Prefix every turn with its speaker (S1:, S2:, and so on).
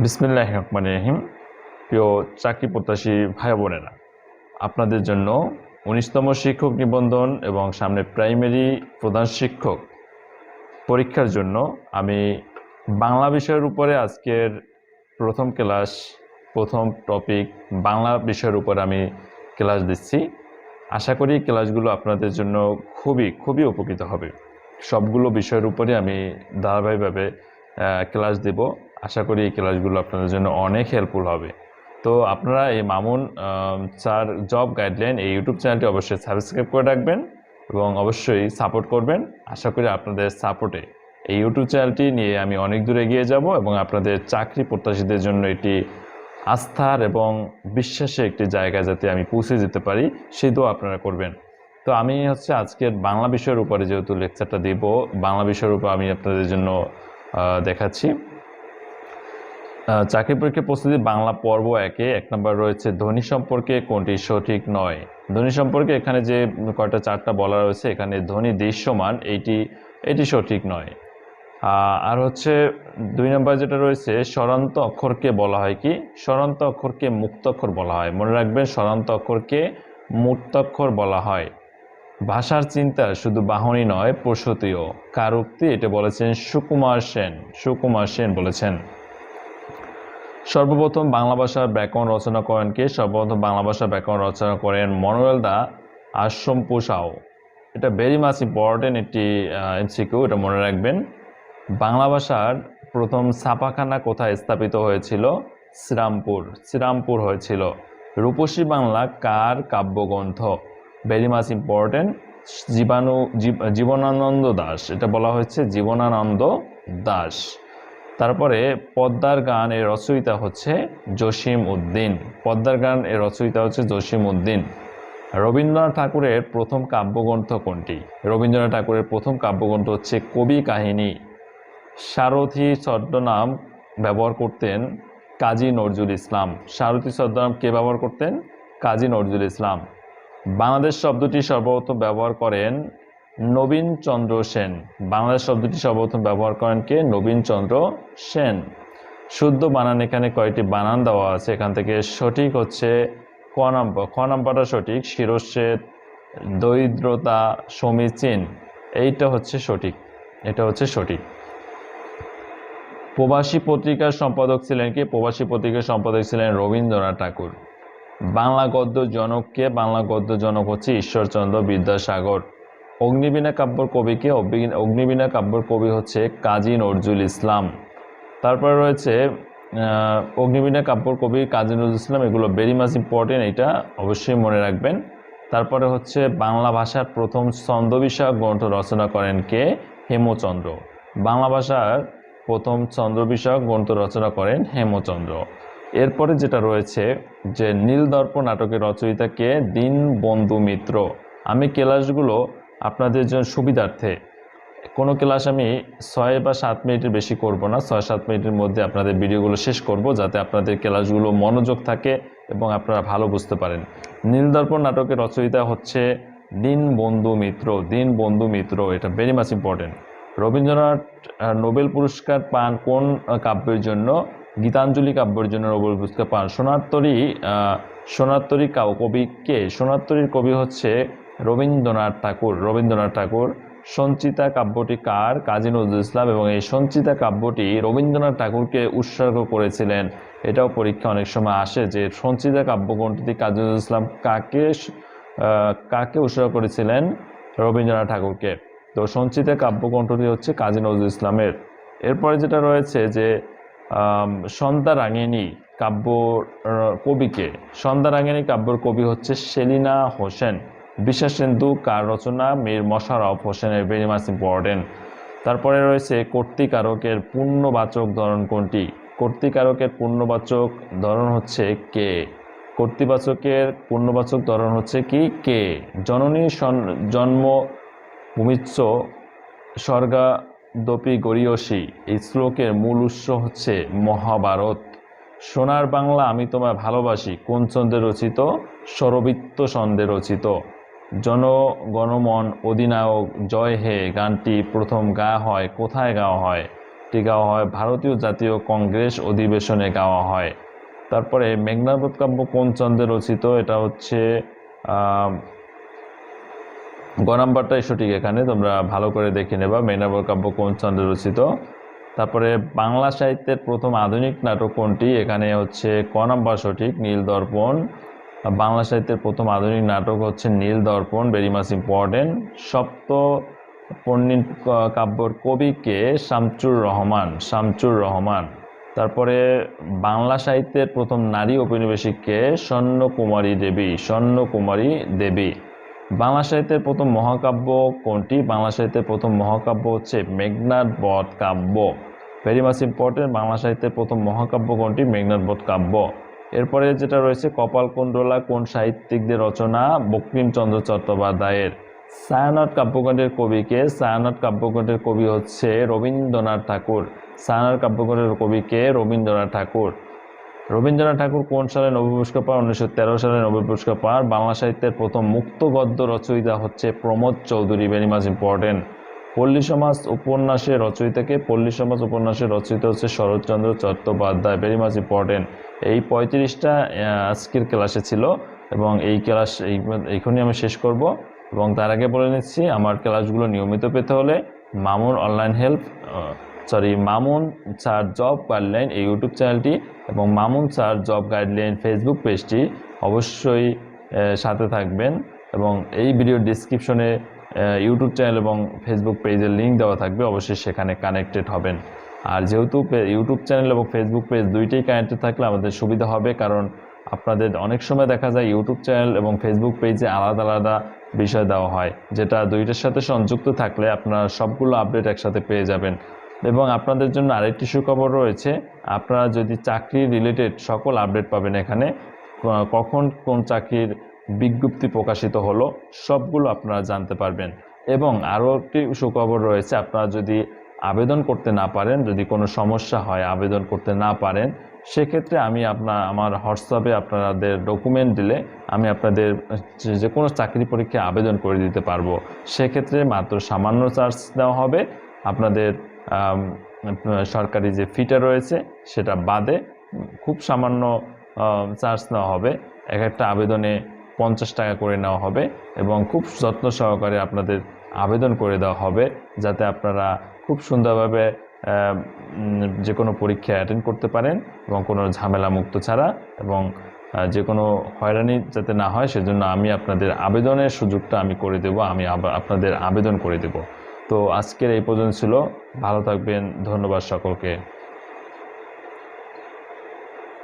S1: বিসমিল্লাহ রহমান রহিম। প্রিয় চাকরি প্রত্যাশী ভাই বোনেরা, আপনাদের জন্য উনিশতম শিক্ষক নিবন্ধন এবং সামনে প্রাইমারি প্রধান শিক্ষক পরীক্ষার জন্য আমি বাংলা বিষয়ের উপরে আজকের প্রথম ক্লাস, প্রথম টপিক বাংলা বিষয়ের উপর আমি ক্লাস দিচ্ছি। আশা করি ক্লাসগুলো আপনাদের জন্য খুবই খুবই উপকৃত হবে। সবগুলো বিষয়ের উপরে আমি ধারাবাহিকভাবে ক্লাস দেব। আশা করি এই ক্লাসগুলো আপনাদের জন্য অনেক হেল্পফুল হবে। তো আপনারা এই মামুন স্যার জব গাইডলাইন এই ইউটিউব চ্যানেলটি অবশ্যই সাবস্ক্রাইব করে রাখবেন এবং অবশ্যই সাপোর্ট করবেন। আশা করি আপনাদের সাপোর্টে এই ইউটিউব চ্যানেলটি নিয়ে আমি অনেক দূর এগিয়ে যাব এবং আপনাদের চাকরি প্রত্যাশীদের জন্য এটি আস্থার এবং বিশ্বাসের একটি জায়গা যাতে আমি পৌঁছে যেতে পারি সেই দোয়া আপনারা করবেন। তো আমি হচ্ছে আজকের বাংলা বিষয়ের উপরে যেহেতু লেকচারটা দিব, বাংলা বিষয়ের উপর আমি আপনাদের জন্য দেখাচ্ছি। চাকরি পরীক্ষা প্রস্তুতি বাংলা পর্ব একে, এক নম্বর রয়েছে ধ্বনি সম্পর্কে কোনটি সঠিক নয়। ধ্বনি সম্পর্কে এখানে যে কয়টা চারটা বলা রয়েছে, এখানে ধ্বনি দৃশ্যমান এইটি এটি সঠিক নয়। আর হচ্ছে দুই নম্বর যেটা রয়েছে, স্বরান্ত অক্ষরকে বলা হয় কি? স্বরান্ত অক্ষরকে মুক্তাক্ষর বলা হয়। মনে রাখবেন, স্বরান্ত অক্ষরকে মুক্তাক্ষর বলা হয়। ভাষার চিন্তা শুধু বাহনই নয়, প্রসূতিও। কার উক্তি? এটা বলেছেন সুকুমার সেন। সুকুমার সেন বলেছেন। সর্বপ্রথম বাংলা ভাষার ব্যাকরণ রচনা করেন কে? সর্বপ্রথম বাংলা ভাষার ব্যাকরণ রচনা করেন মনোয়েল দা আশ্রম পোষাও এটা ভেরি মাচ ইম্পর্টেন্ট একটি এমসিকিউ এটা মনে রাখবেন। বাংলা ভাষার প্রথম ছাপাখানা কোথায় স্থাপিত হয়েছিল? শ্রীরামপুর। শ্রীরামপুর হয়েছিল। রূপসী বাংলা কার কাব্যগ্রন্থ? ভেরি মাচ ইম্পর্টেন্ট জীবাণু জীবনানন্দ দাস। এটা বলা হয়েছে জীবনানন্দ দাস। তারপরে পদ্মার গান এর রচয়িতা হচ্ছে জসিম উদ্দিন। পদ্মার গান এর রচয়িতা হচ্ছে জসিম উদ্দিন। রবীন্দ্রনাথ ঠাকুরের প্রথম কাব্যগ্রন্থ কোনটি? রবীন্দ্রনাথ ঠাকুরের প্রথম কাব্যগ্রন্থ হচ্ছে কবি কাহিনী। সারথি ছদ্মনাম ব্যবহার করতেন কাজী নজরুল ইসলাম। সারথি ছদ্মনাম কে ব্যবহার করতেন? কাজী নজরুল ইসলাম। বাংলাদেশ শব্দটি সর্বপ্রথম ব্যবহার করেন নবীন চন্দ্র সেন। বাংলাদেশ শব্দটি সর্বপ্রথম ব্যবহার করেন কে? নবীন চন্দ্র সেন। শুদ্ধ বানান এখানে কয়েকটি বানান দেওয়া আছে। এখান থেকে সঠিক হচ্ছে ক নম্বর। খ নম্বরটা সঠিক। শিরশ্বেদ দরিদ্রতা, সমীচীন। এইটা হচ্ছে সঠিক। এটা হচ্ছে সঠিক। প্রবাসী পত্রিকার সম্পাদক ছিলেন কি? প্রবাসী পত্রিকার সম্পাদক ছিলেন রবীন্দ্রনাথ ঠাকুর। বাংলা গদ্য জনককে বাংলা গদ্য জনক হচ্ছে ঈশ্বরচন্দ্র বিদ্যাসাগর। অগ্নিবীণা কাব্যর কবিকে অগ্নি- অগ্নিবীণা কাব্যর কবি হচ্ছে কাজী নজরুল ইসলাম। তারপরে রয়েছে অগ্নিবীণা কাব্যর কবি কাজী নজরুল ইসলাম। এগুলো ভেরি মাচ ইম্পর্টেন্ট এটা অবশ্যই মনে রাখবেন। তারপরে হচ্ছে বাংলা ভাষার প্রথম ছন্দ বিষয়ক গ্রন্থ রচনা করেন কে? হেমচন্দ্র। বাংলা ভাষার প্রথম চন্দ্র বিষয়ক গ্রন্থ রচনা করেন হেমচন্দ্র। এরপরে যেটা রয়েছে যে নীলদর্প নাটকের রচয়িতা কে? দীনবন্ধু মিত্র। আমি ক্লাসগুলো আপনাদের জন্য সুবিধার্থে, কোনো ক্লাস আমি ছয় বা সাত মিনিটের বেশি করব না। ছয়, সাত মিনিটের মধ্যে আপনাদের ভিডিওগুলো শেষ করব যাতে আপনাদের ক্লাসগুলো মনোযোগ থাকে এবং আপনারা ভালো বুঝতে পারেন। নীলদর্পণ নাটকের রচয়িতা হচ্ছে দীন বন্ধু মিত্র। দীন বন্ধু মিত্র, এটা very much important Rabindranath Nobel পুরস্কার পান কোন কাব্যের জন্য? গীতাঞ্জলি কাব্যের জন্য নোবেল পুরস্কার পান। সোনাত্তরী সোনাত্তরী কাউ- কবি কে? সোনাত্তরীর কবি হচ্ছে রবীন্দ্রনাথ ঠাকুর রবীন্দ্রনাথ ঠাকুর, সঞ্চিতা কাব্যটি কার? কাজী নজরুল ইসলাম এবং এই সঞ্চিতা কাব্যটি রবীন্দ্রনাথ ঠাকুরকে উৎসর্গ করেছিলেন। এটাও পরীক্ষা অনেক সময় আসে যে সঞ্চিতা কাব্যগ্রন্থটি কাজী নজরুল ইসলাম কাকে কাকে উৎসর্গ করেছিলেন রবীন্দ্রনাথ ঠাকুরকে? তো সঞ্চিতা কাব্যগ্রন্থটি হচ্ছে কাজী নজরুল ইসলামের। এরপরে যেটা রয়েছে যে সন্ধ্যা রাঙিনী কাব্য কবিকে, সন্ধ্যা রাঙিনী কাব্যর কবি হচ্ছে সেলিনা হোসেন। বিশ্বাসেন্দু কার রচনা, মীর মশারফ হোসেনের ভেরি মাচ ইম্পর্টেন্ট তারপরে রয়েছে কর্তৃকারকের পূর্ণবাচক ধরন কোনটি? কর্তৃকারকের পূর্ণবাচক ধরন হচ্ছে কে? কর্তৃবাচকের পূর্ণবাচক ধরন হচ্ছে কি? কে? জননী জন্ম ভূমিচ্ছ স্বর্গাদপি গরিয়সী এই শ্লোকের মূল উৎস হচ্ছে মহাভারত। সোনার বাংলা আমি তোমায় ভালোবাসি, কোন ছন্দে রচিত? স্বরবৃত্ত ছন্দে রচিত। জনগণমন অধিনায়ক জয় হে, গানটি প্রথম গাওয়া হয়, কোথায় গাওয়া হয়? টি গাওয়া হয় ভারতীয় জাতীয় কংগ্রেস অধিবেশনে গাওয়া হয়। তারপরে মেঘনাবোধ কাব্য কোন চন্দ্রে রচিত? এটা হচ্ছে গ নাম্বারটাই সঠিক এখানে, তোমরা ভালো করে দেখে নেবা মেঘনাবোধ কাব্য কোন চন্দ্রে রচিত। তারপরে বাংলা সাহিত্যের প্রথম আধুনিক নাটক কোনটি? এখানে হচ্ছে ক নাম্বার সঠিক, নীল দর্পণ। বাংলা সাহিত্যের প্রথম আধুনিক নাটক হচ্ছে নীল দর্পণ, ভেরি মাচ ইম্পর্টেন্ট। সপ্ত পণ্ডিত কাব্যর কবিকে শামচুর রহমান শামচুর রহমান। তারপরে বাংলা সাহিত্যের প্রথম নারী ঔপনিবেশিককে স্বর্ণকুমারী দেবী স্বর্ণকুমারী দেবী। বাংলা সাহিত্যের প্রথম মহাকাব্য কোনটি? বাংলা সাহিত্যের প্রথম মহাকাব্য হচ্ছে Meghnad Badh Kavya very much important, Bangla সাহিত্যের প্রথম মহাকাব্য কোনটি? মেঘনাদ বধ কাব্য এরপরে যেটা রয়েছে কপালকুণ্ডলা কোন সাহিত্যিকদের রচনা? বঙ্কিমচন্দ্র চট্টোপাধ্যায়ের ছায়ানট কাব্যগ্রন্থের কবিকে ছায়ানট কাব্যগ্রন্থের কবি হচ্ছে রবীন্দ্রনাথ ঠাকুর। ছায়ানট কাব্যগ্রন্থের কবিকে রবীন্দ্রনাথ ঠাকুর। রবীন্দ্রনাথ ঠাকুর কোন সালে নোবেল পুরস্কার পান? উনিশশো তেরো সালে নোবেল পুরস্কার পান। বাংলা সাহিত্যের প্রথম মুক্ত গদ্য রচয়িতা হচ্ছে Pramod Chowdhury very much important Palli Samaj উপন্যাসের রচয়িতাকে পল্লী সমাজ উপন্যাসের রচয়িতা হচ্ছে Saratchandra Chattopadhyay. Very much important এই পঁয়ত্রিশটা আজকের ক্লাসে ছিল এবং এই ক্লাস এই এইখানেই আমি শেষ করব এবং তার আগে বলে নিচ্ছি, আমার ক্লাসগুলো নিয়মিত পেতে হলে Mamun online help sorry Mamun sir job guideline এই ইউটিউব চ্যানেলটি এবং Mamun sir job guideline Facebook পেজটি অবশ্যই সাথে থাকবেন এবং এই ভিডিও ডিসক্রিপশনে ইউটিউব চ্যানেল এবং ফেসবুক পেজের লিঙ্ক দেওয়া থাকবে। অবশ্যই সেখানে কানেক্টেড হবেন। আর যেহেতু ইউটিউব চ্যানেল এবং ফেসবুক পেজ দুইটাই কানেক্টেড থাকলে আমাদের সুবিধা হবে, কারণ আপনাদের অনেক সময় দেখা যায় ইউটিউব চ্যানেল এবং ফেসবুক পেজে আলাদা আলাদা বিষয় দেওয়া হয়, যেটা দুইটার সাথে সংযুক্ত থাকলে আপনারা সবগুলো আপডেট একসাথে পেয়ে যাবেন। এবং আপনাদের জন্য আরেকটি সুখবর রয়েছে, আপনারা যদি চাকরি রিলেটেড সকল আপডেট পাবেন এখানে কখন কোন চাকরির বিজ্ঞপ্তি প্রকাশিত হলো, সবগুলো আপনারা জানতে পারবেন। এবং আরও একটি সুখবর রয়েছে, আপনারা যদি আবেদন করতে না পারেন, যদি কোনো সমস্যা হয়, আবেদন করতে না পারেন, সেক্ষেত্রে আমি আপনার, আমার হোয়াটসঅ্যাপে আপনাদের ডকুমেন্ট দিলে আমি আপনাদের যে- কোনো চাকরি পরীক্ষায় আবেদন করে দিতে পারব। সেক্ষেত্রে মাত্র সামান্য চার্জ দেওয়া হবে। আপনাদের সরকারি যে ফিটা রয়েছে, সেটা বাদে খুব সামান্য চার্জ নেওয়া হবে। এক একটা আবেদনে পঞ্চাশ টাকা করে নেওয়া হবে এবং খুব যত্ন সহকারে আপনাদের আবেদন করে দেওয়া হবে যাতে আপনারা খুব সুন্দরভাবে যে কোনো পরীক্ষা অ্যাটেন্ড করতে পারেন এবং কোনো ঝামেলা মুক্ত ছাড়া এবং যে কোনো হয়রানি যাতে না হয় সেজন্য আমি আপনাদের আবেদনের সুযোগটা আমি করে দেব, আমি আপনাদের আবেদন করে দেব। তো আজকের এই পর্যন্ত ছিল। ভালো থাকবেন। ধন্যবাদ সকলকে।